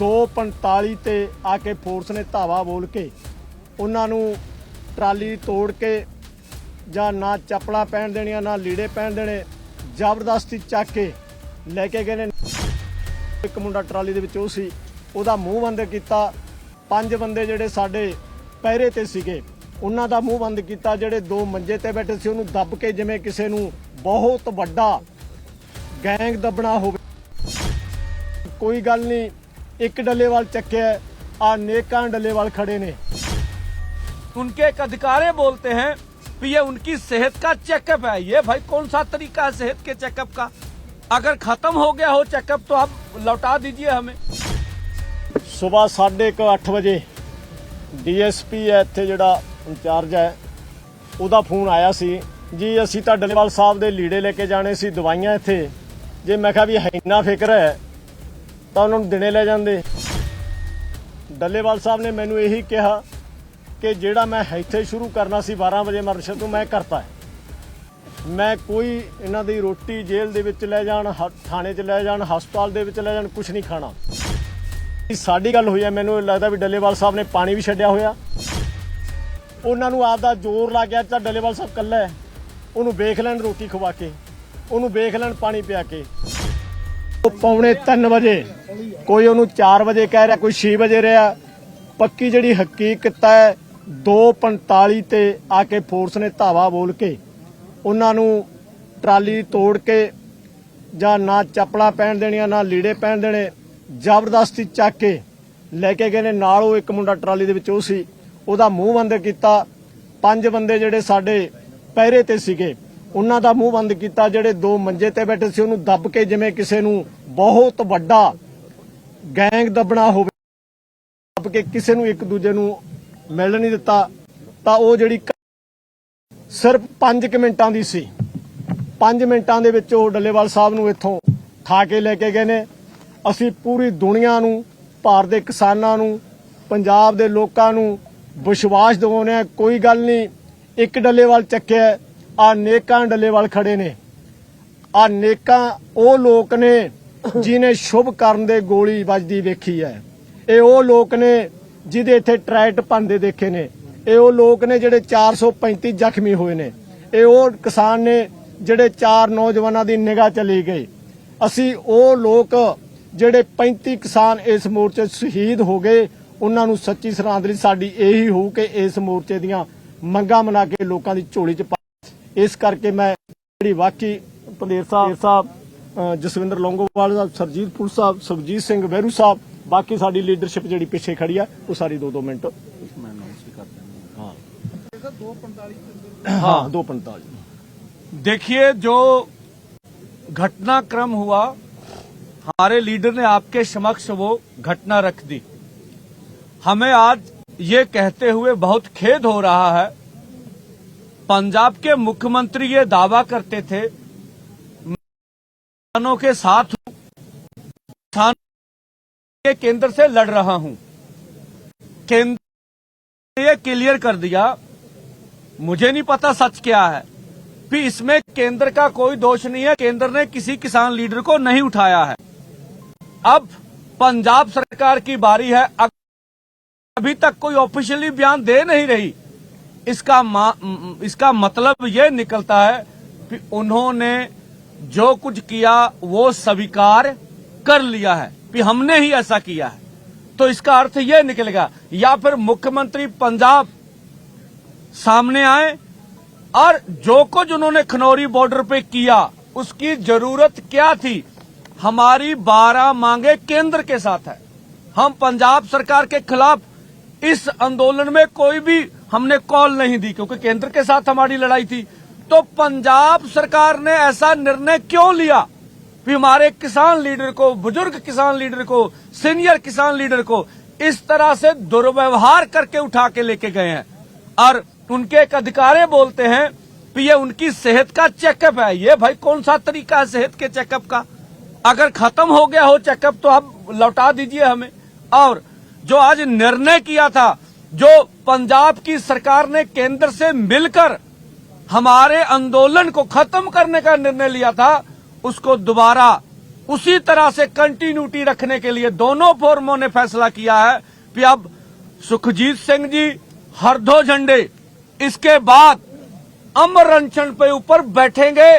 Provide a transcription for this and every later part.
2:45 ਤੇ ਆ ਕੇ ਫੋਰਸ ਨੇ ਧਾਵਾ ਬੋਲ ਕੇ ਉਹਨਾਂ ਨੂੰ ਟਰਾਲੀ ਤੋੜ ਕੇ ਜਾਂ ਨਾ ਚੱਪਲਾਂ ਪਹਿਨ ਦੇਣੀਆਂ, ਨਾ ਲੀੜੇ ਪਹਿਨ ਦੇਣੇ, ਜ਼ਬਰਦਸਤੀ ਚੱਕ ਕੇ ਲੈ ਕੇ ਗਏ ਨੇ। ਇੱਕ ਮੁੰਡਾ ਟਰਾਲੀ ਦੇ ਵਿੱਚ, ਉਹ ਸੀ। ਉਹਦਾ ਮੂੰਹ ਬੰਦ ਕੀਤਾ। ਪੰਜ ਬੰਦੇ ਜਿਹੜੇ ਸਾਡੇ ਪਹਿਰੇ ਤੇ ਸੀਗੇ, ਉਹਨਾਂ ਦਾ ਮੂੰਹ ਬੰਦ ਕੀਤਾ, ਜਿਹੜੇ ਦੋ ਮੰਜੇ ਤੇ ਬੈਠੇ ਸੀ, ਉਹਨੂੰ ਦੱਬ ਕੇ ਜਿਵੇਂ ਕਿਸੇ ਨੂੰ ਬਹੁਤ ਵੱਡਾ ਗੈਂਗ ਦੱਬਣਾ ਹੋਵੇ। ਕੋਈ ਗੱਲ ਨਹੀਂ। ਇੱਕ ਡੱਲੇਵਾਲ ਚੱਕਿਆ ਆ ਨੇਕਾਂ ਡੱਲੇਵਾਲ ਖੜੇ ਨੇ उनके एक अधिकारी बोलते हैं कि ये उनकी सेहत का चेकअप है ये भाई कौन सा तरीका है सेहत के चेकअप का अगर खत्म हो गया हो चेकअप तो आप लौटा दीजिए हमें ਸਵੇਰ 8:30 ਵਜੇ ਡੀਐਸਪੀ ਹੈ ਇੱਥੇ ਜਿਹੜਾ ਇੰਚਾਰਜ ਹੈ ਉਹਦਾ ਫੋਨ ਆਇਆ ਸੀ ਜੀ ਅਸੀਂ ਤਾਂ ਡੱਲੇਵਾਲ ਸਾਹਿਬ ਦੇ ਲੀੜੇ ਲੈ ਕੇ ਜਾਣੇ ਸੀ ਦਵਾਈਆਂ ਇੱਥੇ ਜੇ ਮੈਂ ਕਿਹਾ ਵੀ ਇੰਨਾ ਫਿਕਰ ਹੈ ਤਾਂ ਉਹਨਾਂ ਨੂੰ ਦਿਨੇ ਲੈ ਜਾਂਦੇ। ਡੱਲੇਵਾਲ ਸਾਹਿਬ ਨੇ ਮੈਨੂੰ ਇਹੀ ਕਿਹਾ ਕਿ ਜਿਹੜਾ ਮੈਂ ਇੱਥੇ ਸ਼ੁਰੂ ਕਰਨਾ ਸੀ 12 ਵਜੇ ਮਰਸ਼ਦ ਤੋਂ, ਮੈਂ ਕਰਤਾ ਮੈਂ ਕੋਈ ਇਹਨਾਂ ਦੀ ਰੋਟੀ ਜੇਲ੍ਹ ਦੇ ਵਿੱਚ ਲੈ ਜਾਣ, ਹ- ਥਾਣੇ 'ਚ ਲੈ ਜਾਣ, ਹਸਪਤਾਲ ਦੇ ਵਿੱਚ ਲੈ ਜਾਣ ਕੁਝ ਨਹੀਂ ਖਾਣਾ। ਸਾਡੀ ਗੱਲ ਹੋਈ ਹੈ, ਮੈਨੂੰ ਲੱਗਦਾ ਵੀ ਡੱਲੇਵਾਲ ਸਾਹਿਬ ਨੇ ਪਾਣੀ ਵੀ ਛੱਡਿਆ ਹੋਇਆ। ਉਹਨਾਂ ਨੂੰ ਆਪਦਾ ਜ਼ੋਰ ਲਾ ਗਿਆ ਤਾਂ ਡੱਲੇਵਾਲ ਸਾਹਿਬ ਕੱਲਾ ਉਹਨੂੰ ਵੇਖ ਲੈਣ ਰੋਟੀ ਖਵਾ ਕੇ, ਉਹਨੂੰ ਵੇਖ ਲੈਣ ਪਾਣੀ ਪਿਆ ਕੇ। ਪੌਣੇ 3 ਵਜੇ। ਕੋਈ ਉਹਨੂੰ 4 ਵਜੇ ਕਹਿ ਰਿਹਾ, ਕੋਈ 6 ਵਜੇ ਰਿਹਾ। ਪੱਕੀ ਜਿਹੜੀ ਹਕੀਕਤ ਹੈ 2:45 ਤੇ ਆ ਕੇ ਫੋਰਸ ਨੇ ਧਾਵਾ ਬੋਲ ਕੇ ਉਹਨਾਂ ਨੂੰ ਟਰਾਲੀ ਤੋੜ ਕੇ ਜਾਂ ਨਾ ਚੱਪਲਾਂ ਪਹਿਨ ਦੇਣੀਆਂ, ਨਾ ਲੀੜੇ ਪਹਿਨ ਦੇਣੇ, ਜ਼ਬਰਦਸਤੀ ਚੱਕ ਕੇ ਲੈ ਕੇ ਗਏ ਨੇ। ਨਾਲ ਉਹ ਇੱਕ ਮੁੰਡਾ ਟਰਾਲੀ ਦੇ ਵਿੱਚ, ਉਹ ਸੀ। ਉਹਦਾ ਮੂੰਹ ਬੰਦ ਕੀਤਾ। ਪੰਜ ਬੰਦੇ ਜਿਹੜੇ ਸਾਡੇ ਪਹਿਰੇ ਤੇ ਸੀਗੇ। ਉਹਨਾਂ ਦਾ ਮੂੰਹ ਬੰਦ ਕੀਤਾ, ਜਿਹੜੇ ਦੋ ਮੰਜੇ ਤੇ ਬੈਠੇ ਸੀ, ਉਹਨੂੰ ਦੱਬ ਕੇ ਜਿਵੇਂ ਕਿਸੇ ਨੂੰ ਬਹੁਤ ਵੱਡਾ ਗੈਂਗ ਦੱਬਣਾ ਹੋਵੇ, ਦੱਬ ਕੇ ਕਿਸੇ ਨੂੰ ਇੱਕ ਦੂਜੇ ਨੂੰ ਮਿਲਣ ਨਹੀਂ ਦਿੱਤਾ, ਤਾਂ ਉਹ ਜਿਹੜੀ ਸਿਰਫ 5 ਮਿੰਟਾਂ ਦੀ ਸੀ। 5 ਮਿੰਟਾਂ ਦੇ ਵਿੱਚ ਉਹ ਡੱਲੇਵਾਲ ਸਾਹਿਬ ਨੂੰ ਇੱਥੋਂ ਠਾ ਕੇ ਲੈ ਕੇ ਗਏ ਨੇ। ਅਸੀਂ ਪੂਰੀ ਦੁਨੀਆ ਨੂੰ, ਭਾਰਤ ਦੇ ਕਿਸਾਨਾਂ ਨੂੰ, ਪੰਜਾਬ ਦੇ ਲੋਕਾਂ ਨੂੰ ਵਿਸ਼ਵਾਸ ਦਿਵਾਉਂਦੇ ਹਾਂ, ਕੋਈ ਗੱਲ ਨਹੀਂ, ਇੱਕ ਡੱਲੇਵਾਲ ਚੱਕਿਆ ਆ ਨੇਕਾਂ ਡੱਲੇਵਾਲ ਖੜੇ ਨੇ। ਆ ਨੇਕਾਂ ਉਹ ਲੋਕ ਨੇ ਜਿਨੇ ਸ਼ੁਭ ਕਰਨ ਦੇ ਗੋਲੀ ਵੱਜਦੀ ਵੇਖੀ ਹੈ। ਇਹ ਉਹ ਲੋਕ ਨੇ ਜਿਹਦੇ ਇੱਥੇ ਟਰੈਕਟ ਪੰਦੇ ਦੇਖੇ ਨੇ। ਇਹ ਉਹ ਲੋਕ ਨੇ ਜਿਹੜੇ 435 ਜ਼ਖਮੀ ਹੋਏ ਨੇ। ਇਹ ਉਹ ਕਿਸਾਨ ਨੇ ਜਿਹੜੇ ਚਾਰ ਨੌਜਵਾਨਾਂ ਦੀ ਨਿਗਾਹ ਚਲੀ ਗਈ ਅਸੀਂ ਉਹ ਲੋਕ ਜਿਹੜੇ 35 ਕਿਸਾਨ ਇਸ ਮੋਰਚੇ ਸ਼ਹੀਦ ਹੋ ਗਏ, ਉਹਨਾਂ ਨੂੰ ਸੱਚੀ ਸ਼ਰਧਾਂਜਲੀ ਸਾਡੀ ਇਹੀ ਹੋਊ ਕਿ ਇਸ ਮੋਰਚੇ ਦੀਆਂ ਮੰਗਾਂ ਮਨਾ ਕੇ ਲੋਕਾਂ ਦੀ ਝੋਲੀ 'ਚ ਪਾ ਇਸ ਕਰਕੇ ਮੈਂ ਜਿਹੜੀ ਵਾਕੀ ਪੰਦੇਰ ਸਾਹਿਬ ਸਾਹਿਬ ਅ, ਜਸਵਿੰਦਰ ਲੌਂਗੋਵਾਲ ਸਾਹਿਬ ਸਰਜੀਤ ਪੁਰ ਸਾਹਿਬ ਸੁਖਜੀਤ ਸਿੰਘ ਵਹਿਰੂ ਸਾਹਿਬ ਬਾਕੀ ਸਾਡੀ ਲੀਡਰਸ਼ਿਪ ਜਿਹੜੀ ਪਿੱਛੇ ਖੜੀ ਆ ਉਹ ਸਾਰੀ 2-2 ਮਿੰਟ ਹਾਂ ਹਾਂ 2:45 देखिए जो घटनाक्रम हुआ हमारे लीडर ने आपके समक्ष वो घटना रख दी हमें आज ये कहते हुए बहुत खेद हो रहा है पंजाब के मुख्यमंत्री ये दावा करते थे, किसानों के साथ हूँ के केंद्र से लड़ रहा हूँ। केंद्र ये क्लियर कर दिया, मुझे नहीं पता सच क्या है। भी इसमें केंद्र का कोई दोष नहीं है, केंद्र ने किसी किसान लीडर को नहीं उठाया है। अब पंजाब सरकार की बारी है अभी तक कोई ऑफिशियली बयान दे नहीं रही। इसका इसका मतलब ये निकलता है कि उन्होंने जो कुछ किया, वो स्वीकार कर लिया है कि हमने ही ऐसा किया है। तो इसका अर्थ ये निकलेगा, या फिर मुख्यमंत्री पंजाब सामने आए और जो कुछ उन्होंने खनौरी बॉर्डर पे किया, उसकी ज़रूरत क्या थी? हमारी बारह मांगे केंद्र के साथ है। हम पंजाब सरकार के खिलाफ इस आंदोलन में कोई भी हमने कॉल नहीं दी, क्योंकि केंद्र के साथ हमारी लड़ाई थी। तो पंजाब सरकार ने ऐसा निर्णय क्यों लिया? कि हमारे किसान लीडर को, बुज़ुर्ग किसान लीडर को, सीनियर किसान लीडर को इस तरह से दुर्व्यवहार करके उठा के लेके गए हैं। और उनके एक अधिकारी बोलते हैं कि ये उनकी सेहत का चेकअप है। ये भाई कौन सा तरीका है सेहत के चेकअप का? अगर खत्म हो गया हो चेकअप तो आप लौटा दीजिए हमें। और जो आज निर्णय किया था जो पंजाब की सरकार ने केंद्र से मिलकर हमारे आंदोलन को खत्म करने का निर्णय लिया था, उसको दोबारा उसी तरह से कंटिन्यूटी रखने के लिए दोनों फोरमों ने फैसला किया है कि अब सुखजीत सिंह जी हरदो झंडे, इसके बाद अमर अनशन पे ऊपर बैठेंगे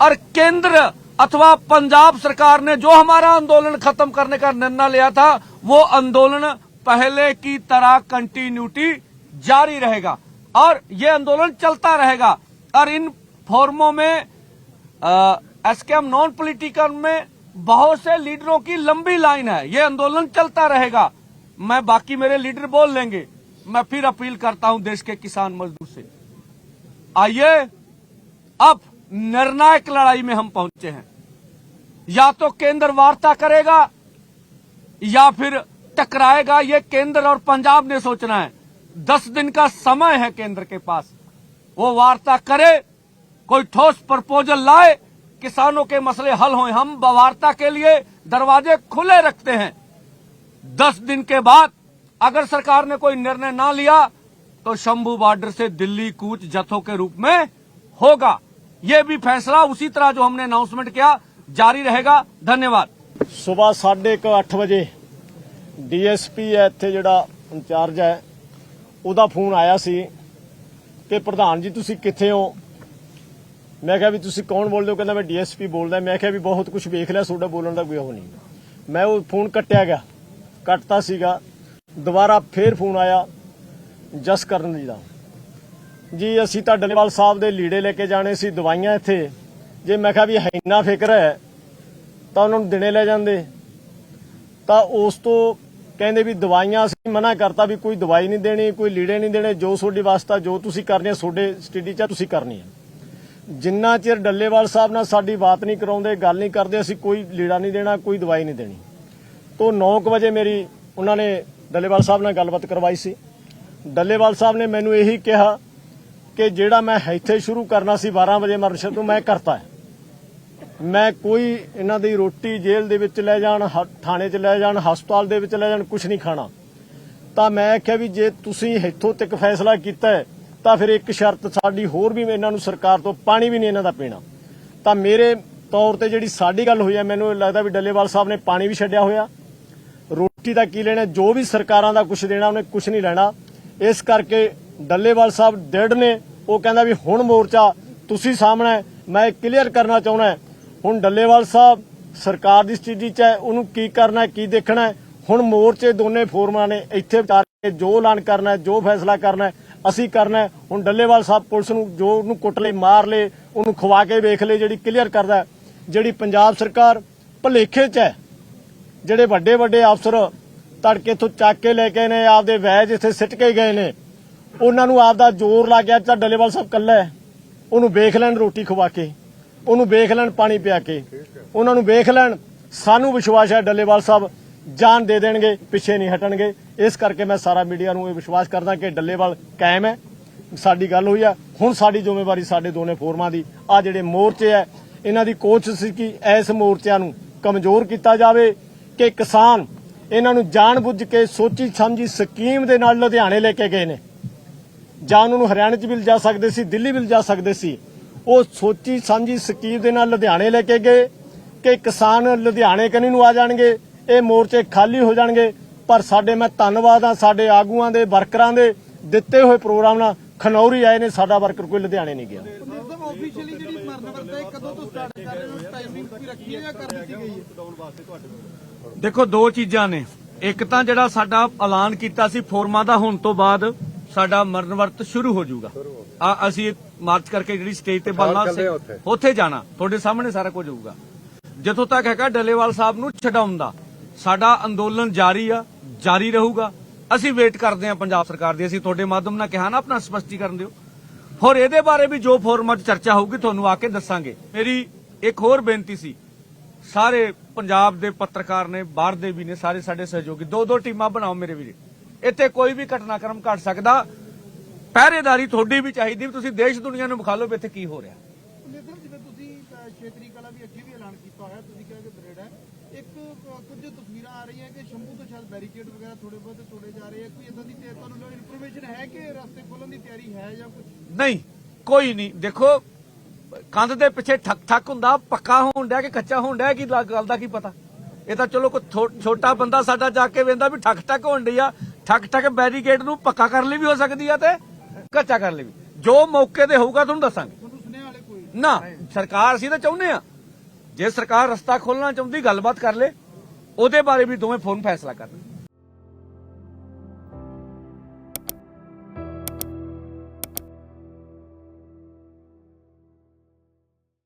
और केंद्र अथवा पंजाब सरकार ने जो हमारा आंदोलन खत्म करने का निर्णय लिया था, वो आंदोलन पहले की तरह कंटिन्यूटी जारी रहेगा और ये आंदोलन चलता रहेगा। और इन फोरमों में एसकेएम नॉन पॉलिटिकल में बहुत से लीडरों की लंबी लाइन है। ये आंदोलन चलता रहेगा। मैं बाकी मेरे लीडर बोल लेंगे। मैं फिर अपील करता हूँ देश के किसान मजदूर से। आइए, अब निर्णायक लड़ाई में हम पहुँचे हैं। या तो केंद्र वार्ता करेगा, या फिर टकराएगा ये केंद्र और पंजाब ने सोचना है। दस दिन का समय है केंद्र के पास। वो वार्ता करे, कोई ठोस प्रपोजल लाए, किसानों के मसले हल हों हम वार्ता के लिए दरवाजे खुले रखते हैं। दस दिन के बाद अगर सरकार ने कोई निर्णय ना लिया तो शंभू बॉर्डर से दिल्ली कूच जथों के रूप में होगा। यह भी फैसला उसी तरह जो हमने अनाउंसमेंट किया, जारी रहेगा। धन्यवाद। सुबह साढ़े अठ बजे ਡੀਐਸਪੀ ਹੈ, ਇੱਥੇ ਜਿਹੜਾ ਇੰਚਾਰਜ ਹੈ, ਉਹਦਾ ਫੋਨ ਆਇਆ ਸੀ ਕਿ ਪ੍ਰਧਾਨ ਜੀ, ਤੁਸੀਂ ਕਿੱਥੇ ਹੋ? ਮੈਂ ਕਿਹਾ ਵੀ ਤੁਸੀਂ ਕੌਣ ਬੋਲਦੇ ਹੋ? ਕਹਿੰਦਾ ਮੈਂ ਡੀਐਸਪੀ ਬੋਲਦਾ। ਮੈਂ ਕਿਹਾ ਵੀ ਬਹੁਤ ਕੁਝ ਵੇਖ ਲਿਆ, ਤੁਹਾਡਾ ਬੋਲਣ ਦਾ ਕੋਈ ਉਹ ਨਹੀਂ। ਮੈਂ ਉਹ ਫੋਨ ਕੱਟਿਆ ਗਿਆ। ਕੱਟਤਾ ਸੀਗਾ। ਦੁਬਾਰਾ ਫੇਰ ਫੋਨ ਆਇਆ ਜਸ ਕਰਨ ਜੀ ਦਾ। ਜੀ, ਅਸੀਂ ਤਾਂ ਡੱਲੇਵਾਲ ਸਾਹਿਬ ਦੇ ਲੀੜੇ ਲੈ ਕੇ ਜਾਣੇ ਸੀ, ਦਵਾਈਆਂ ਇੱਥੇ। ਜੇ ਮੈਂ ਕਿਹਾ ਵੀ ਇੰਨਾ ਫਿਕਰ ਹੈ, ਤਾਂ ਉਹਨਾਂ ਨੂੰ ਦਿਨੇ ਲੈ ਜਾਂਦੇ। ਤਾਂ ਉਸ ਤੋਂ ਕਹਿੰਦੇ ਵੀ ਦਵਾਈਆਂ ਅਸੀਂ ਮਨਾ ਕਰਤਾ ਵੀ ਕੋਈ ਦਵਾਈ ਨਹੀਂ ਦੇਣੀ, ਕੋਈ ਲੀੜੇ ਨਹੀਂ ਦੇਣੇ, ਜੋ ਤੁਹਾਡੀ ਵਾਸਤਾ, ਜੋ ਤੁਸੀਂ ਕਰਨੀ ਹੈ, ਤੁਹਾਡੇ ਸਟੱਡੀ 'ਚ ਤੁਸੀਂ ਕਰਨੀ ਹੈ। ਜਿੰਨਾ ਚਿਰ ਡੱਲੇਵਾਲ ਸਾਹਿਬ ਨਾਲ ਸਾਡੀ ਬਾਤ ਨਹੀਂ ਕਰਾਉਂਦੇ, ਗੱਲ ਨਹੀਂ ਕਰਦੇ, ਅਸੀਂ ਕੋਈ ਲੀੜਾ ਨਹੀਂ ਦੇਣਾ, ਕੋਈ ਦਵਾਈ ਨਹੀਂ ਦੇਣੀ। ਤੋਂ 9:00 ਵਜੇ ਮੇਰੀ ਉਹਨਾਂ ਨੇ ਡੱਲੇਵਾਲ ਸਾਹਿਬ ਨਾਲ ਗੱਲਬਾਤ ਕਰਵਾਈ ਸੀ। ਡੱਲੇਵਾਲ ਸਾਹਿਬ ਨੇ ਮੈਨੂੰ ਇਹੀ ਕਿਹਾ ਕਿ ਜਿਹੜਾ ਮੈਂ ਇੱਥੇ ਸ਼ੁਰੂ ਕਰਨਾ ਸੀ 12 ਵਜੇ ਮਰਸ਼ਦ ਨੂੰ ਮੈਂ ਕਰਤਾ ਹੈ। ਮੈਂ ਕੋਈ ਇਹਨਾਂ ਦੀ ਰੋਟੀ ਜੇਲ੍ਹ ਦੇ ਵਿੱਚ ਲੈ ਜਾਣ, ਹ- ਥਾਣੇ 'ਚ ਲੈ ਜਾਣ, ਹਸਪਤਾਲ ਦੇ ਵਿੱਚ ਲੈ ਜਾਣ ਕੁਝ ਨਹੀਂ ਖਾਣਾ। ਤਾਂ ਮੈਂ ਕਿਹਾ ਵੀ ਜੇ ਤੁਸੀਂ ਇੱਥੋਂ ਤੱਕ ਫੈਸਲਾ ਕੀਤਾ ਤਾਂ ਫਿਰ ਇੱਕ ਸ਼ਰਤ ਸਾਡੀ ਹੋਰ ਵੀ ਇਹਨਾਂ ਨੂੰ ਸਰਕਾਰ ਤੋਂ ਪਾਣੀ ਵੀ ਨਹੀਂ ਇਹਨਾਂ ਦਾ ਪੀਣਾ। ਤਾਂ ਮੇਰੇ ਤੌਰ ਤੇ ਜਿਹੜੀ ਸਾਡੀ ਗੱਲ ਹੋਈ ਹੈ, ਮੈਨੂੰ ਇਹ ਲੱਗਦਾ ਵੀ ਡੱਲੇਵਾਲ ਸਾਹਿਬ ਨੇ ਪਾਣੀ ਵੀ ਛੱਡਿਆ ਹੋਇਆ। ਰੋਟੀ ਦਾ ਕੀ ਲੈਣਾ ਜੋ ਵੀ ਸਰਕਾਰਾਂ ਦਾ ਕੁਝ ਦੇਣਾ, ਉਹਨੇ ਕੁਝ ਨਹੀਂ ਲੈਣਾ। ਇਸ ਕਰਕੇ ਡੱਲੇਵਾਲ ਸਾਹਿਬ ਡੈਡ ਨੇ। ਉਹ ਕਹਿੰਦਾ ਵੀ ਹੁਣ ਮੋਰਚਾ ਤੁਸੀਂ ਸਾਹਮਣਾ ਹੈ। ਮੈਂ ਕਲੀਅਰ ਕਰਨਾ ਚਾਹੁੰਦਾ ਹੁਣ ਡੱਲੇਵਾਲ ਸਾਹਿਬ ਸਰਕਾਰ ਦੀ ਸਥਿਤੀ 'ਚ ਹੈ, ਉਹਨੂੰ ਕੀ ਕਰਨਾ ਕੀ ਦੇਖਣਾ ਹੁਣ ਮੋਰਚੇ ਦੋਨੇ ਫੋਰਮਾਂ ਨੇ, ਇੱਥੇ ਵਿਚਾਰ ਕੇ ਜੋ ਐਲਾਨ ਕਰਨਾ ਜੋ ਫੈਸਲਾ ਕਰਨਾ ਅਸੀਂ ਕਰਨਾ ਹੁਣ ਡੱਲੇਵਾਲ ਸਾਹਿਬ ਪੁਲਿਸ ਨੂੰ ਜੋ ਉਹਨੂੰ ਕੁੱਟ ਲੇ ਮਾਰ ਲੇ ਉਹਨੂੰ ਖਵਾ ਕੇ ਵੇਖ ਲੇ ਜਿਹੜੀ ਕਲੀਅਰ ਕਰਦਾ ਜਿਹੜੀ ਪੰਜਾਬ ਸਰਕਾਰ ਭਲੇਖੇ 'ਚ ਹੈ, ਜਿਹੜੇ ਵੱਡੇ ਵੱਡੇ ਅਫਸਰ ਤੜਕੇ ਤੋਂ ਚੱਕ ਕੇ ਲੈ ਕੇ ਨੇ, ਆਪਦੇ ਵੈਜ ਇੱਥੇ ਸਿੱਟ ਕੇ ਗਏ ਨੇ, ਉਹਨਾਂ ਨੂੰ ਆਪਦਾ ਜ਼ੋਰ ਲਾ ਗਿਆ ਤਾਂ ਡੱਲੇਵਾਲ ਸਾਹਿਬ ਕੱਲਾ ਉਹਨੂੰ ਵੇਖ ਲੈਣ ਰੋਟੀ ਖਵਾ ਕੇ। ਉਹਨੂੰ ਵੇਖ ਲੈਣ ਪਾਣੀ ਪਿਆ ਕੇ। ਉਹਨਾਂ ਨੂੰ ਵੇਖ ਲੈਣ, ਸਾਨੂੰ ਵਿਸ਼ਵਾਸ ਹੈ ਡੱਲੇਵਾਲ ਸਾਹਿਬ, ਜਾਨ ਦੇ ਦੇਣਗੇ, ਪਿੱਛੇ ਨਹੀਂ ਹਟਣਗੇ। ਇਸ ਕਰਕੇ ਮੈਂ ਸਾਰਾ ਮੀਡੀਆ ਨੂੰ ਇਹ ਵਿਸ਼ਵਾਸ ਕਰਦਾ ਕਿ ਡੱਲੇਵਾਲ ਕਾਇਮ ਹੈ। ਸਾਡੀ ਗੱਲ ਹੋਈ ਆ। ਹੁਣ ਸਾਡੀ ਜ਼ਿੰਮੇਵਾਰੀ ਸਾਡੇ ਦੋਨੇ ਫੋਰਮਾਂ ਦੀ। ਆ ਜਿਹੜੇ ਮੋਰਚੇ ਹੈ ਇਹਨਾਂ ਦੀ ਕੋਸ਼ਿਸ਼ ਸੀ ਕਿ ਇਸ ਮੋਰਚਿਆਂ ਨੂੰ ਕਮਜ਼ੋਰ ਕੀਤਾ ਜਾਵੇ ਕਿ ਕਿਸਾਨ ਇਹਨਾਂ ਨੂੰ ਜਾਣਬੁੱਝ ਕੇ ਸੋਚੀ ਸਮਝੀ ਸਕੀਮ ਦੇ ਨਾਲ ਲੁਧਿਆਣੇ ਲੈ ਕੇ ਗਏ ਨੇ। ਜਾਂ ਉਹਨਾਂ ਨੂੰ ਹਰਿਆਣੇ 'ਚ ਵੀ ਲਿਜਾ ਸਕਦੇ ਸੀ, ਦਿੱਲੀ ਵੀ ਲਿਜਾ ਸਕਦੇ ਸੀ। ਉਹ ਸੋਚੀ ਸਮਝੀ ਸਕੀਮ ਦੇ ਨਾਲ ਲੁਧਿਆਣੇ ਲੈ ਕੇ ਗਏ ਕਿ ਕਿਸਾਨ ਲੁਧਿਆਣੇ ਕਨੀ ਨੂੰ ਆ ਜਾਣਗੇ ਇਹ ਮੋਰਚੇ ਖਾਲੀ ਹੋ ਜਾਣਗੇ ਪਰ ਸਾਡੇ ਮੈਂ ਧੰਨਵਾਦ ਆ ਸਾਡੇ ਆਗੂਆਂ ਦੇ ਵਰਕਰਾਂ ਦੇ ਦਿੱਤੇ ਹੋਏ ਪ੍ਰੋਗਰਾਮ ਨਾਲ ਖਨੌਰੀ ਆਏ ਨੇ ਸਾਡਾ ਵਰਕਰ ਕੋਈ ਲੁਧਿਆਣੇ ਨਹੀਂ ਗਿਆ। ਨਿਰਦਮ ਆਫੀਸ਼ੀਅਲੀ ਜਿਹੜੀ ਮਰਨ ਵਰਤਾ ਹੈ ਕਦੋਂ ਤੋਂ ਸਟਾਰਟ ਕਰ ਰਹੇ ਹੋ ਟਾਈਮਿੰਗ ਕੀ ਰੱਖੀ ਹੈ ਜਾਂ ਕਰ ਦਿੱਤੀ ਗਈ ਹੈ? ਦੇਖੋ ਦੋ ਚੀਜ਼ਾਂ ਨੇ। ਇੱਕ ਤਾਂ ਜਿਹੜਾ ਸਾਡਾ ਐਲਾਨ ਕੀਤਾ ਸੀ ਫੋਰਮਾਂ ਦਾ ਹੁਣ ਤੋਂ ਬਾਅਦ ਸਾਡਾ ਮਰਨ ਵਰਤ ਸ਼ੁਰੂ ਹੋ ਜਾਊਗਾ। ਆ ਅਸੀਂ ਮਾਰਚ ਕਰਕੇ ਜਿਹੜੀ ਸਟੇਜ ਤੇ ਬੰਨਾ ਉੱਥੇ। ਜਾਣਾ। ਤੁਹਾਡੇ ਸਾਹਮਣੇ ਸਾਰਾ ਕੁਝ ਹੋਊਗਾ। ਜਿੱਥੋਂ ਤੱਕ ਹੈਗਾ ਡੱਲੇਵਾਲ ਸਾਹਿਬ ਨੂੰ ਛਡਾਉਣ ਦਾ। ਸਾਡਾ ਅੰਦੋਲਨ ਜਾਰੀ ਆ ਜਾਰੀ ਰਹੂਗਾ। ਅਸੀਂ ਵੇਟ ਕਰਦੇ ਹਾਂ ਪੰਜਾਬ ਸਰਕਾਰ ਦੀ। ਅਸੀਂ ਤੁਹਾਡੇ ਮਾਧਿਅਮ ਨਾਲ ਕਿਹਾ ਨਾ ਆਪਣਾ ਸਪਸ਼ਟੀਕਰਨ ਦਿਓ। ਹੋਰ ਇਹਦੇ ਬਾਰੇ ਵੀ ਜੋ ਫੋਰਮਾਂ 'ਚ ਚਰਚਾ ਹੋਊਗੀ ਤੁਹਾਨੂੰ ਆ ਕੇ ਦੱਸਾਂਗੇ। ਮੇਰੀ ਇੱਕ ਹੋਰ ਬੇਨਤੀ ਸੀ। ਸਾਰੇ ਪੰਜਾਬ ਦੇ ਪੱਤਰਕਾਰ ਨੇ ਬਾਹਰ ਦੇ ਵੀ ਨੇ ਸਾਰੇ ਸਾਡੇ ਸਹਿਯੋਗੀ। ਦੋ ਦੋ ਟੀਮਾਂ ਬਣਾਓ ਮੇਰੇ ਵੀਰੇ। ਇੱਥੇ ਕੋਈ ਵੀ ਘਟਨਾਕ੍ਰਮ ਘਟ ਸਕਦਾ। ਪਹਿਰੇਦਾਰੀ ਤੁਹਾਡੀ ਵੀ ਚਾਹੀਦੀ ਵੀ ਤੁਸੀਂ ਦੇਸ਼ ਦੁਨੀਆ ਨੂੰ ਵਿਖਾ ਲਓ ਵੀ ਇੱਥੇ ਕੀ ਹੋ ਰਿਹਾ। ਨਿਰਦਮ ਜਿਵੇਂ ਤੁਸੀਂ ਅਹ, ਛੇਤਰੀ ਕਲਾ ਵੀ ਅੱਗੇ ਵੀ ਐਲਾਨ ਕੀਤਾ ਹੋਇਆ ਤੁਸੀਂ ਕਹਿੰਦੇ ਬਰੇਡ ਹੈ। ਇੱਕ ਅਹ, ਕੁਝ ਤਸਵੀਰਾਂ ਆ ਰਹੀਆਂ ਕਿ ਸ਼ੰਭੂ ਤੋਂ ਸ਼ਾਇਦ ਬੈਰੀਕੇਡ ਵਗੈਰਾ ਥੋੜੇ ਬਹੁਤ ਤੋੜੇ ਜਾ ਰਹੇ ਆ। ਕੋਈ ਇਦਾਂ ਦੀ ਤੇ ਤੁਹਾਨੂੰ ਇਨਫੋਰਮੇਸ਼ਨ ਹੈ ਕਿ ਰਸਤੇ ਖੋਲਣ ਦੀ ਤਿਆਰੀ ਹੈ ਜਾਂ ਕੁਝ ਨਹੀਂ ਕੋਈ ਨਹੀਂ। ਦੇਖੋ ਕੰਧ ਦੇ ਪਿੱਛੇ ਠੱਕ ਠੱਕ ਹੁੰਦਾ ਪੱਕਾ ਹੋਣ ਡਿਆ ਕਿ ਕੱਚਾ ਹੋਣ ਡਿਆ ਕੀ ਗੱਲ ਦਾ ਕੀ ਪਤਾ? ਇਹ ਤਾਂ ਚਲੋ ਕੋਈ ਥੋ- ਛੋਟਾ ਬੰਦਾ ਸਾਡਾ ਜਾ ਕੇ ਵੇਂਦਾ ਵੀ ਠੱਕ ਠੱਕ ਹੋਣ ਡਈ ਆ। ਠੱਕ ਠੱਕ ਬੈਰੀਕੇਡ ਨੂੰ ਪੱਕਾ ਕਰਨ ਲਈ ਵੀ ਹੋ ਸਕਦੀ ਆ ਤੇ ਕੱਚਾ ਕਰਨ ਲਈ ਵੀ। ਜੋ ਮੌਕੇ ਤੇ ਹੋਊਗਾ ਤੁਹਾਨੂੰ ਦੱਸਾਂਗੇ। ਨਾ ਸਰਕਾਰ ਅਸੀਂ ਤਾਂ ਚਾਹੁੰਦੇ ਆ। ਜੇ ਸਰਕਾਰ ਰਸਤਾ ਖੋਲਣਾ ਚਾਹੁੰਦੀ ਗੱਲਬਾਤ ਕਰ ਲੇ। ਉਹਦੇ ਬਾਰੇ ਵੀ ਦੋਵੇਂ ਫੋਨ ਫੈਸਲਾ ਕਰਨ